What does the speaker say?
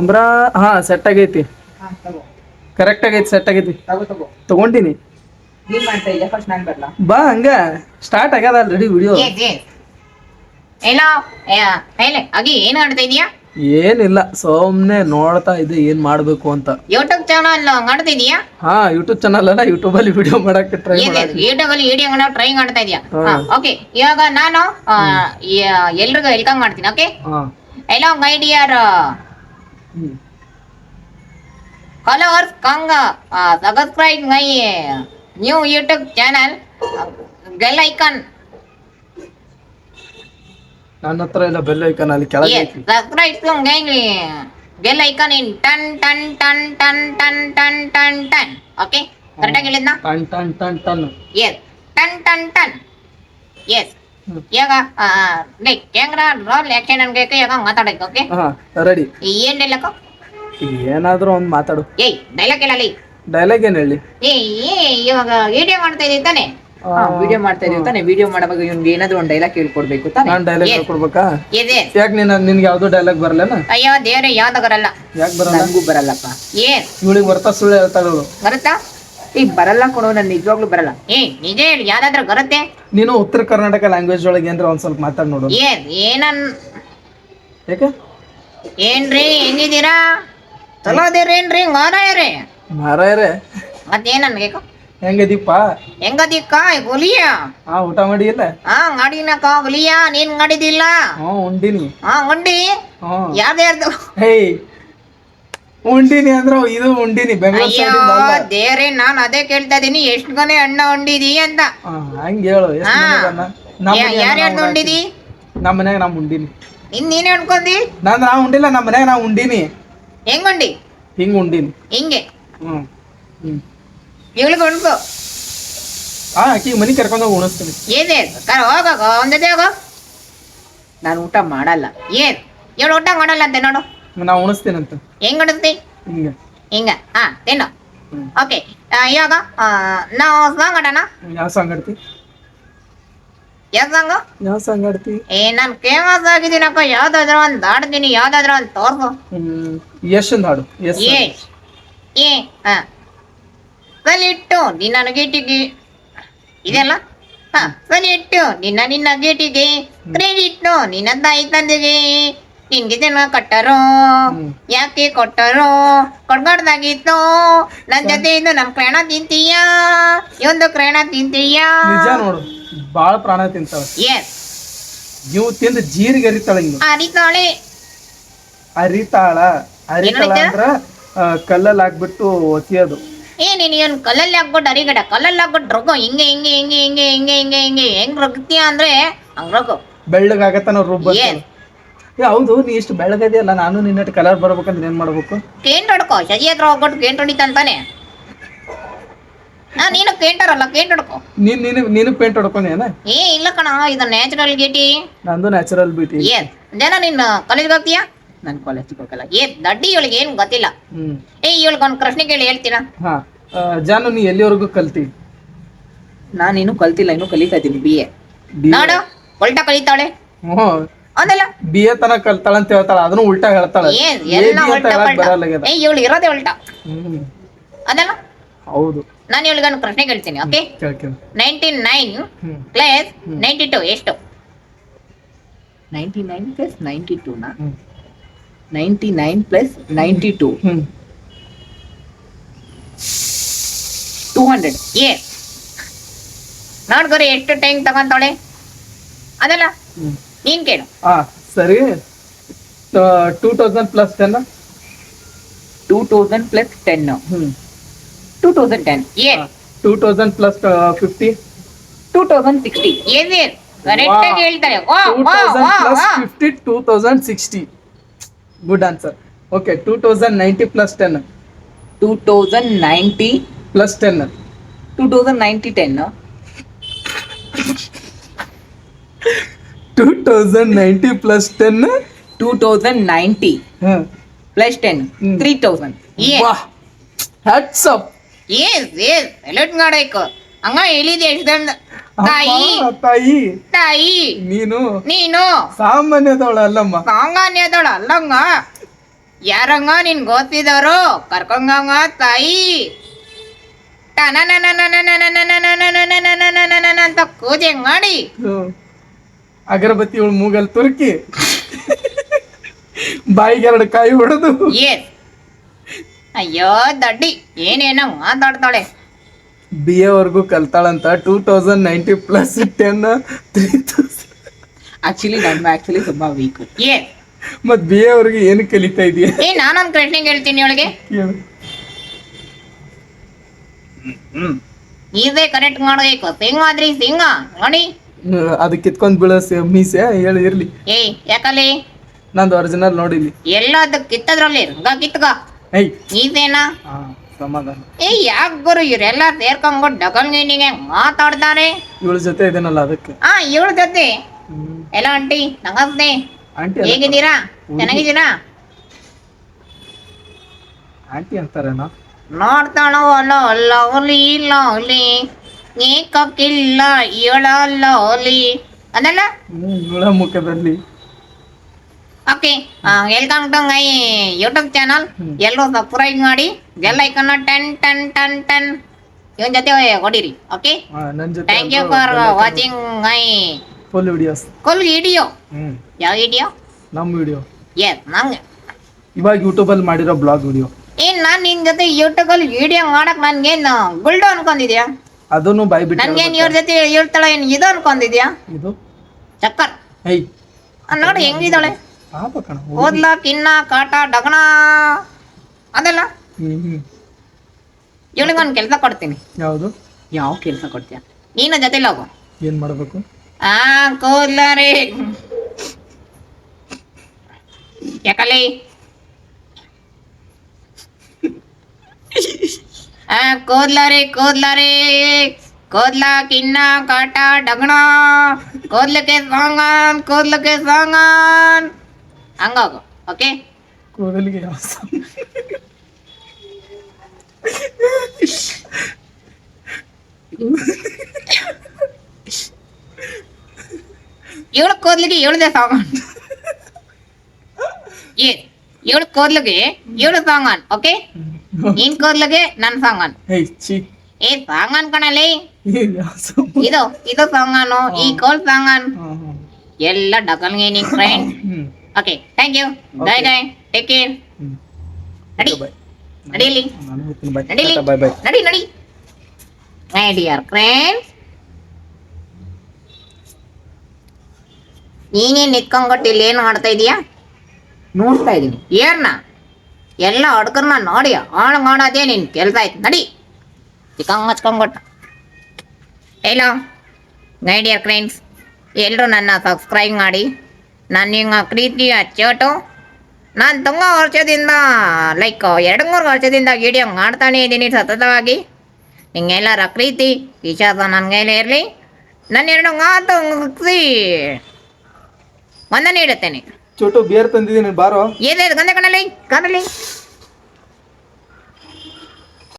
ಅಂಬ್ರ ಹಾ ಸೆಟ್ ಆಗೈತಿ. ಕರೆಕ್ಟ್ ಆಗೈತಿ ಸೆಟ್ ಆಗೈತಿ. ತಗೋ ತಗೋ. ತಗೊಂಡಿನಿ. ನೀನ್ ಮಾಡ್ತಾ ಇದೆಯಾ? ಫಸ್ಟ್ ನಾನ್ ಬರ್ಲಾ? ಬಾ ಹಂಗ. ಸ್ಟಾರ್ಟ್ ಆಗ್ಯದ ಆಲ್ರೆಡಿ ವಿಡಿಯೋ ಏನೋ ಅಗಿ ಏನ್ ಮಾಡ್ತಾ ಇದೀಯಾ? ಏನಿಲ್ಲ ಸೋಮ್ನೆ ನೋಡ್ತಾ ಇದ್ದೆ ಏನ್ ಮಾಡ್ಬೇಕು ಅಂತ. ಯೂಟ್ಯೂಬ್ ಚಾನಲ್ ಮಾಡ್ತಾ ಇದೀಯಾ? ಹಾ ಯೂಟ್ಯೂಬ್ ಚಾನಲ್ ಅಲ್ಲ ಯೂಟ್ಯೂಬ್ ಅಲ್ಲಿ ವಿಡಿಯೋ ಮಾಡಕ್ಕೆ ಟ್ರೈ ಯೂಟ್ಯೂಬ್ ಅಲ್ಲಿ ವಿಡಿಯೋ ಟ್ರೈ ಮಾಡ್ತಾ ಇದೀಯಾ? ಹಾ. ಓಕೆ ಇವಾಗ ನಾನು ಎಲ್ರಿಗೂ ವೆಲ್ಕಮ್ ಮಾಡ್ತೀನಿ ಓಕೆ ಹಾ. Hello my dear hmm followers come uh, subscribe my uh, new YouTube channel uh, bell icon ನನ್ನ ಹತ್ರ ಇಲ್ಲ ಬೆಲ್ ಐಕನ್ ಅಲ್ಲಿ ಕೆಳಗೆ yes ಐತಿ subscribe to my uh, bell icon in ton ton ton ton ton ton ton ton okay ಕರೆಕ್ಟಾಗಿ ಹೇಳಿದ್ನಾ ton ton ton ton yes ton ton ton yes ಇವಾಗ like camera roll action ಅನ್ಬೇಕು ಇವಾಗ ಮಾತಾಡಕ್ಕೆ okay? ಹಾ ready ಏನ್ dialogue ಏನಾದ್ರೂ ಒಂದ್ ಮಾತಾಡು. ಏಯ್ ಡೈಲಾಗ್ ಹೇಳಲಿ ಡೈಲಾಗ್ ಏನ್ ಹೇಳಿ? ಏ ಏ ಇವಾಗ ವಿಡಿಯೋ ಮಾಡ್ತಾ ಇದೀವಿ ತಾನೆ. ವಿಡಿಯೋ ಮಾಡ್ತಾ ಇದೀವಿ ತಾನೆ. ವಿಡಿಯೋ ಮಾಡುವಾಗ ಇವ್ನಿಗೆ ಏನಾದ್ರು ಒಂದು ಡೈಲಾಗ್ ಹೇಳ್ಕೊಡ್ಬೇಕು ತಾನೆ. ನಾನ್ ಡೈಲಾಗ್ ಹೇಳ್ಕೊಡ್ಬೇಕಾ? ಇದೆ ಯಾಕೆ ನಿನ್ ನಿನ್ಗೆ ಯಾವ್ದು ಡೈಲಾಗ್ ಬರಲ್ಲನ? ಅಯ್ಯೋ ದೇವ್ರೆ ಯಾವ್ದು ಬರಲ್ಲ. ಯಾಕೆ ಬರಲ್ಲ? ನನಗೂ ಬರಲ್ಲಪ್ಪ. ಏನ್ ಇವಳಿಗೆ ಬರ್ತಾ ಸುಳ್ಳು ಹೇಳ್ತಾಳು ಬರುತ್ತಾ? ಈಗ ಬರಲ್ಲ ಕೊಡೋ ನಾನು ನಿಜವಾಗ್ಲೂ ಬರಲ್ಲ. ಏ ನಿಜ ಹೇಳಿ ಯಾವ್ದಾದ್ರು ಬರುತ್ತೆ? ನೀನು ಉತ್ತರ ಕರ್ನಾಟಕ ಲ್ಯಾಂಗ್ವೇಜ್ ಒಳಗೆ ಏನ್ರ ಒಂದ್ ಸ್ವಲ್ಪ ಮಾತಾಡ್ ನೋಡು. ಏನ್ ಏನನ್? ಯಾಕೆ ಏನ್ರಿ ಹೆಂಗಿದ್ದೀರಾ? ಚಲೋ ಅದೇರೇನ್ರಿ ಮಾರಾಯರೇ ಮಾರಾಯರೇ ಮತ್ತೇನ್ ಅನ್ಬೇಕು? ಹೆಂಗದೀಪ ಹೆಂಗದಿಕ್ಕ ಗುಲಿಯ ಹಾ ಊಟ ಮಾಡಿ ಇಲ್ಲ ಹಾ ಗಾಡಿನಕ್ಕ ಗುಲಿಯ ನೀನ್ ಗಾಡಿದಿಲ್ಲ ಹ್ಞೂ ಉಂಡಿನಿ. ಹಾ ಉಂಡಿ? ಹ್ಞೂ ಯಾರ್ದ್ಯಾರ್ದು ಹೇಯ್ ಉಂಡಿನಿ ಅಂದ್ರ ಇದು ಉಂಡಿನಿ ಬೆಂಗಳೂರು ಅಯ್ಯೋ ಅಲ್ಲ ದೇವ್ರೆ ನಾನ್ ಅದೇ ಕೇಳ್ತಾ ಇದೀನಿ ಎಷ್ಟ್ ಕೊನೆ ಅಣ್ಣ ಉಂಡಿದಿ ಅಂತ. ಹಂಗ ಹಂಗ್ ಹೇಳು ಎಷ್ಟು ಹಾ. ಮನೆಗ್ ಅನ್ನ? ನಮ್ಮ ಯಾ- ಮನ್ಯಾಗ ಯಾರ್ಯಾರ್ದು ನಾವು ಉಂಡಿದಿ? ನಮ್ಮ ಮನ್ಯಾಗ ನಾ ಉಂಡಿನಿ. ಇನ್ ನೀನೇ ಅನ್ಕೊಂಡಿ ನಾನು ನಾ ಉಂಡಿಲ್ಲ ನಮ್ಮ ಮನ್ಯಾಗ ನಾ ಉಂಡಿನಿ. ಹೆಂಗ್ ಉಂಡಿ? ಹಿಂಗ್ ಉಂಡಿನಿ. ಹಿಂಗೆ? ಹ್ಮ್ ಹ್ಮ್. ಇವ್ಳಿಗೆ ಆ ಆಕಿ ಮನಿ ಕರ್ಕೊಂಡು ಹೋಗಿ ಉಣಿಸ್ತೀನಿ. ಏನೇ ಕರ ಹೋಗ ಒಂದೇ ಹೋಗ. ನಾನು ಊಟ ಮಾಡಲ್ಲ. ಏನ್? ಇವಳು ಊಟ ಮಾಡಲ್ಲ ಅಂತೆ ನೋಡು. ನಾ ಉಣಿಸ್ತೇನಂತ. ಹೆಂಗ್ ಉಣಿಸ್ತಿ? ಹಿಂಗ. ಹಿಂಗ. ಹಾ ತಿನ್ನು. ಓಕೆ. ಇವಾಗ ನಾವು ಸಾಂಗ್ ಆಡೋಣ? ಯಾವ ಸಾಂಗ್ ಆಡ್ತಿ? ಯಾವ ಸಾಂಗು? ಯಾವ ಸಾಂಗ್ ಆಡ್ತಿ? ಏ ನಾನು ಫೇಮಸ್ ಆಗಿದ್ದೀನಪ್ಪ. ಯಾವ್ದಾದ್ರು ಒಂದ್ ಆಡ್ತೀನಿ ಯಾವ್ದಾದ್ರು ಒಂದ್ ತೋರ್ಸು. ಯಶಂದ್ ಹಾಡು. ಏ ಏ ಹ. ಸಲಿಟ್ಟು ನಿನ್ನ ಗೇಟಿಗೆ ಇದೆಲ್ಲ? ಹ ಕಲಿಟ್ಟು ನಿನ್ನ ನಿನ್ನ ಗೇಟಿಗೆ ಕ್ರೆಡಿಟ್ ನಿನ್ನ ತಾಯಿ ತಂದೆಗೆ. ನಿನ್ಗೆ ಜನ ಕೊಟ್ಟರು ಯಾಕೆ ಕೊಟ್ಟರು? ಕೊಡ್ಬಾರ್ದಾಗಿತ್ತು? ನನ್ ಜೊತೆ ಇದು ನಮ್ ಕ್ರಯಣ ತಿಂತೀಯಾ? ಒಂದು ಕ್ರಯಣ ತಿಂತೀಯಾ? ನಿಜ ನೋಡು ಬಾಳ ಪ್ರಾಣ ತಿಂತಾವ ಎಸ್ ನೀವು ತಿಂದ ಜೀರಿಗೆ ಅರಿತಾಳೆ ಅರಿತಾಳೆ ಅರಿತಾಳ ಅರಿತಾಳ? ಅಂದ್ರ ಕಲ್ಲಲ್ಲಿ ಹಾಕ್ಬಿಟ್ಟು ಒತ್ತಿಯೋದು ಏ ನೀನು ಏನ್ ಕಲ್ಲಲ್ಲಿ ಹಾಕ್ಬಿಟ್ಟು ಅರಿಗಡ ಕಲ್ಲಲ್ಲಿ ಹಾಕ್ಬಿಟ್ಟು ರೊಕ್ಕ ಹಿಂಗೆ ಹಿಂಗೆ ಹಿಂಗೆ ಹಿಂಗೆ ಹಿಂಗೆ ಹಿಂಗೆ ಹಿಂಗೆ. ಹೆಂಗ್ ರೊಗ್ತೀಯ ಅಂದ್ರೆ? ಹಂಗ್ ರೋಗ. ಬೆಳ್ಳಗಾಗತ್ತ ರುಬ್ಬ Yes. ಏ ಹೌದು ನೀ ಇಷ್ಟು ಬೆಳಗದೆಯಲ್ಲ ನಾನು ನಿನ್ನಟ್ಟು ಕಲರ್ ಬರ್ಬೇಕಂದ್ರೆ ಏನ್ ಮಾಡ್ಬೇಕು? ಕೇಂಟ್ ಹೊಡ್ಕೋ ಶಶಿ ಹತ್ರ ಹೋಗ್ಬಿಟ್ಟು ಕೇಂಟ್ ಹೊಡಿತಂತಾನೆ ನಾ ನೀನು ಪೇಂಟ್ ಅಲ್ಲ ಪೇಂಟ್ ಹೊಡ್ಕೋ ನೀನ್ ನೀನು ನೀನು ಪೇಂಟ್ ಹೊಡ್ಕೊಂಡೇನ ಏ ಇಲ್ಲ ಕಣ ಇದು ನ್ಯಾಚುರಲ್ ಗೇಟಿ ನಂದು ನ್ಯಾಚುರಲ್ ಬ್ಯೂಟಿ ಏನ್ ಜನ ನಿನ್ನ ಕಾಲೇಜ್ಗೆ ಹೋಗ್ತೀಯಾ? ನನ್ನ ಕಾಲೇಜ್ ಹೋಗಲ್ಲ. ಏ ದಡ್ಡಿ ಇವಳಿಗೆ ಏನು ಗೊತ್ತಿಲ್ಲ. ಏ ಇವಳಿಗೆ ಒಂದು ಪ್ರಶ್ನೆ ಕೇಳಿ ಹೇಳ್ತೀರಾ? ಹಾ. ಜಾನು ನೀ ಎಲ್ಲಿವರೆಗೂ ಕಲ್ತಿ? ನಾನು ಇನ್ನೂ ಕಲ್ತಿಲ್ಲ ಇನ್ನು ಕಲಿತಾ ಇದ್ದೀನಿ ಬಿ ಎ ನೋಡು ಒಲ್ಟಾ ಕಲಿತಾಳೆ. ಹ್ಮ್ ಅದಲ್ಲ? ಬಿ ಎ ತನ ಕಲ್ತಾಳ ಅಂತ ಹೇಳ್ತಾಳ ಅದನ್ನು ಉಲ್ಟಾ ಹೇಳ್ತಾಳ. ಏನ್ ಎಲ್ಲ B ಅಂತ ಉಲ್ಟಾ ಪಲ್ಟಾ ಏ ಇವಳು ಇರೋದೇ ಉಲ್ಟಾ. ಅದಲ್ಲ? ಹೌದು. ನಾನು ಇವಳಿಗೆ ಒಂದು ಪ್ರಶ್ನೆ ಕೇಳ್ತೀನಿ okay? Ninety ninety nine hmm. Plus ninety two ಎಷ್ಟು? ನೈಂಟಿ ನೈನ್ ಪ್ಲಸ್ ನೈಂಟಿ ಟೂನಾ ಹ್ಮ್. Ninety nine plus ninety two. Hmm. Two hundred. ಏ. ನೋಡ್ಕೊರಿ ಎಷ್ಟು ಟೈಮ್ ತಗೊಂತಾಳೆ. ಅದಲ್ಲ? నేను కేడం సరే two thousand plus ten two thousand plus ten two thousand ten year two thousand plus fifty two thousand sixty ಏನೇನು ಕರೆಕ್ಟಾಗಿ ಹೇಳ್ತಾರೆ fifty two thousand sixty good answer okay two thousand ninety plus ten two thousand ninety plus ten two thousand ninety ten two thousand ninety plus ten two thousand ninety plus ten three thousand hats up yes ಏಸ್ alert ಮಾಡಬೇಕು ಹಂಗ ಹೇಳಿದೆ ಎಷ್ಟೊಂದು ತಾಯಿ ತಾಯಿ ತಾಯಿ ನೀನು ನೀನು ಸಾಮಾನ್ಯದವಳ ಅಲ್ಲಮ್ಮ ಸಾಮಾನ್ಯದವಳ ಅಲ್ಲಂಗ ಯಾರಂಗ ನಿನ್ ಗೊತ್ತಿದವರು ಕರ್ಕೊಂಗಂಗ ತಾಯಿ ಟನ ಅಂತ ಕೂದೆ ಮಾಡಿ ಅಗರಬತ್ತಿ ಇವಳು ಮೂಗಲ್ ತುರುಕಿ. ಬಾಯಿಗೆ ಎರಡು ಕಾಯಿ ಹೊಡೆದು. ಅಯ್ಯೋ ದಡ್ಡಿ ಏನೇನೋ ಮಾತಾಡ್ತಾಳೆ. ಬಿ ಎವರೆಗೂ ಕಲ್ತಾಳಂತ two thousand ninety plus ten three thousand. Actually ನಮ್ಮ ಆಕ್ಚುಲಿ ತುಂಬಾ ವೀಕ್ ಏ ಮತ್ ಬಿ ಎವರೆಗೆ ಏನು ಕಲಿತಾ ಇದೀಯ? ಏ ನಾನೊಂದು ಪ್ರಶ್ನೆ ಕೇಳ್ತೀನಿ ಅವಳಿಗೆ. ಹ್ಮ್ ಇದೇ ಕರೆಕ್ಟ್ ಮಾಡಬೇಕು. ಸಿಂಗ ಆದ್ರಿ ಸಿಂಗ ನೋಡಿ ಅದು ಕಿತ್ಕೊಂಡ್ ಬೀಳೋ ಸ- ಮೀಸೆ ಹೇಳಿ ಇರ್ಲಿ. ಏ ಯಾಕಲ್ಲಿ? ನಂದು ಒರಿಜಿನಲ್ ನೋಡಿಲಿ ಎಲ್ಲದು ಕಿತ್ತದ್ರಲ್ಲಿ ರಂಗ ಕಿತ್ಕ. ಐ ಹಾ ಸಮಾಧಾನ. ಏ ಯಾಕೆ ಗುರು ಇವರೆಲ್ಲ ಸೇರ್ಕೊಂಡ್ಬಿಟ್ಟು ಡಗಲ್ಗೇನಿಗೆ ಮಾತಾಡ್ತಾರೆ? ಇವಳ ಜೊತೆ ಇದೇನಲ್ಲ ಅದಕ್ಕೆ. ಆ ಇವಳ ಜೊತೆ? ಎಲ್ಲ ಆಂಟಿ ನಮಸ್ತೆ. ಆಂಟಿ ಹೇಗಿದ್ದೀರಾ? ಚೆನ್ನಾಗಿದ್ದೀರಾ? ಆಂಟಿ ಅಂತಾರೇನಾ? ನೋಡ್ತಾಳೋ ಅಲ್ಲ ಅಲ್ಲ ಒಲಿ ಲೋಲಿ ಏಕಕ್ಕಿಲ್ಲ ಇವಳ ಲೋಲಿ ಅದಲ್ಲ ಮುಖದಲ್ಲಿ okay welcome to my YouTube channel ಎಲ್ಲರೂ ಸಬ್ಸ್ಕ್ರೈಬ್ ಮಾಡಿ ಬೆಲ್ ಐಕನ್ ಟೆನ್ ಟೆನ್ ಟನ್ ಟನ್. ಇವನ್ ಜೊತೆ ಹೊಡೀರಿ okay thank you for watching I full videos full video ಯಾವ ವಿಡಿಯೋ ನಮ್ಮ ವಿಡಿಯೋ ಎಸ್ ನಂಗೆ. ಇವಾಗ ಯೂಟ್ಯೂಬ್ ಅಲ್ಲಿ ಮಾಡಿರೋ ಬ್ಲಾಗ್ ವಿಡಿಯೋ ಏನ್ ನಾನು ನಿನ್ ಜೊತೆ ಯೂಟ್ಯೂಬಲ್ಲಿ ವಿಡಿಯೋ ಮಾಡಕ್ ನನ್ಗೇನು ಗುಲ್ಡು ಅನ್ಕೊಂಡಿದ್ಯಾ ಅದನ್ನು ಬಾಯಿ ಬಿಟ್ಟು ನನ್ಗೇನ್ ಇವ್ರ ಜೊತೆ ಹೇಳ್ತಾಳೆ ಏನು? ಇದು ಅನ್ಕೊಂಡಿದ್ಯಾ? ಇದು? ಚಕ್ಕರ್. ಐ ನೋಡಿ ಹೆಂಗಿದ್ದಾಳೆ. ಪಾಪ ಕಣ ಓದ್ಲ ಕಿನ್ನ ಕಾಟ ಡಗಣ. ಅದೆಲ್ಲ? ಇವಳಿಗೆ ಒಂದು ಇವಳಿಗೊಂದು ಕೆಲಸ ಕೊಡ್ತೀನಿ. ಯಾವುದು? ಯಾವ ಕೆಲಸ ಕೊಡ್ತೀಯ? ನೀನು ಜೊತೆಲಿ ಹೋಗು. ಏನ್ ಮಾಡಬೇಕು? ಆ ಕೂದ್ಲರಿ ಯಾಕಲ್ಲಿ ಆ ಕೂದ್ಲರಿ ಕೂದ್ಲರಿ ಕೂದ್ಲ ಕಿನ್ನ ಕಾಟ ಡಗಣ ಕೂದ್ಲಕ್ಕೆ ಸಾಂಗನ್ ಕೂದ್ಲಕ್ಕೆ ಸಾಂಗನ್ ಹಂಗೋಗು ಓಕೆ ಕೂದಲಿಗೆ ಯಾವ ಸ- ಇವಳು ಕೂದ್ಲಿಗೆ ಇವಳದೆ ಸಾಂಗನ್ ಏ ಇವಳು ಕೂದ್ಲಿಗೆ ಇವಳು ಸಾಂಗನ್ ಓಕೆ ನೀನ್ ಕೂದ್ಲಿಗೆ ನನ್ ಸಾಂಗನ್. ಏ ಸಾಂಗನ್ ಸ- ಇದು ಇದು ಸಾಂಗನು ಈ ಕೋಲ್ ಸಾಂಗನ್. ಎಲ್ಲ ಡಕಲ್ಗೆ ನಿನ್ friend okay thank you bye bye take care ನಡಿ. ನಡಿಲಿ. ನಡಿಲಿ. ನಡಿ ನಡಿ. ಮೈ ಡಿಯರ್ ಫ್ರೆಂಡ್ಸ್ ನೀನೇನ್ ನಿತ್ಕೊಂಡ್ಬಿಟ್ಟು ಇಲ್ಲಿ ಏನು ಮಾಡ್ತಾ ಇದೀಯಾ? ನೋಡ್ತಾ ಇದೀನಿ. ಏರ್ನ? ಎಲ್ಲ ಹುಡ್ಗರ್ನ ನೋಡಿ ಮಾಡೋದೇ ನಿನ್ ಕೆಲಸ ಆಯ್ತು ನಡಿ ಚಿಕ್ಕಂಗ್ ಹಚ್ಕೊಂಡ್ಬಿಟ್ಟು. ಹೇಳೋ ಮೈ ಡಿಯರ್ ಫ್ರೆಂಡ್ಸ್ ಎಲ್ಲರೂ ನನ್ನ ಸಬ್ಸ್ಕ್ರೈಬ್ ಮಾಡಿ. ನನ್ನ ಪ್ರೀತಿಯ ಚೋಟು. ನಾನು ತುಂಬ ವರ್ಷದಿಂದ ಲೈಕ್ ಎರಡು ಮೂರು ವರ್ಷದಿಂದ ವಿಡಿಯೋ ಮಾಡ್ತಾನೆ ಇದ್ದೀನಿ ಸತತವಾಗಿ. ನಿಮ್ಗೆಲ್ಲರ ಪ್ರೀತಿ, ವಿಶ್ವಾಸ ನನ್ನ ಇರಲಿ. ನನ್ನ ಎರಡು ಮಾತು ಮುಗಿಸಿ. ವಂದನೆ ಇಡುತ್ತೇನೆ. ಚೋಟು ಬಿಯರ್ ತಂದಿದ್ದೀನಿ ಬಾರೋ. ಏನೇ ಗಂಧ ಕಣಲಿ ಕಾಣಲಿ